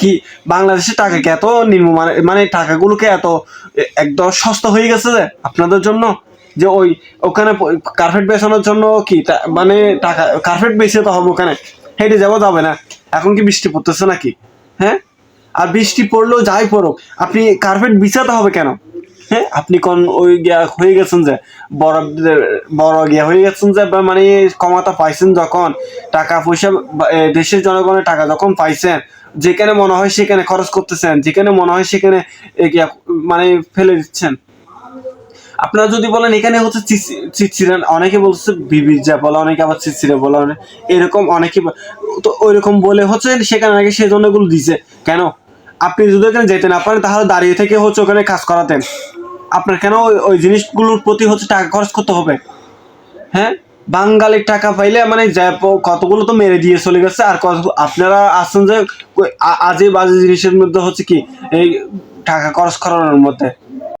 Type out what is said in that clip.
কি বাংলাদেশের টাকা কি এত নিম্ন? মানে মানে টাকাগুলোকে এত একদম সস্তা হয়ে গেছে যে আপনাদের জন্য? যে ওই, ওখানে কার্পেট বেচানোর জন্য কি মানে টাকা কার্পেট বেচে তো হবে ওখানে। হেঁটে যাব যাবে না। এখন কি বৃষ্টি পড়তেছে নাকি? হ্যাঁ? আর বৃষ্টি পড়লেও যাই পড়ুক, আপনি কার্পেট বিছাতে হবে কেন? আপনি কোন ওই গিয়া হয়ে গেছেন যে, বড় বড় গিয়া হয়ে গেছেন যে মানে ক্ষমতা পাইছেন যখন, টাকা পয়সা দেশের জনগণের টাকা যখন পাইছেন, যেখানে মনে হয় সেখানে খরচ করতেছেন, যেখানে মনে হয় সেখানে মানে ফেলে দিচ্ছেন। আপনারা যদি বলেন, এখানে হচ্ছে চিচি- চিচিরান অনেকে বলছে বিবিজা বলে, অনেকে আবার চিচিরে বলে অনেক এরকম অনেকে তো ওইরকম বলে হচ্ছে সেখানে নাকি সেই জন্য এগুলো দিছে। কেন? আপনি যদি ওখানে যেতেন আপনার তাহলে দাঁড়িয়ে থেকে হচ্ছে ওখানে কাজ করাতেন। আপনার কেন ওই- জিনিসগুলোর প্রতি হচ্ছে টাকা খরচ করতে হবে? হ্যাঁ? বাঙালির টাকা পাইলে মানে কতগুলো তো মেরে দিয়ে চলে গেছে, আর আপনারা আসছেন যে আজে বাজে জিনিসের মধ্যে হচ্ছে কি, এই টাকা খরচ করানোর মধ্যে।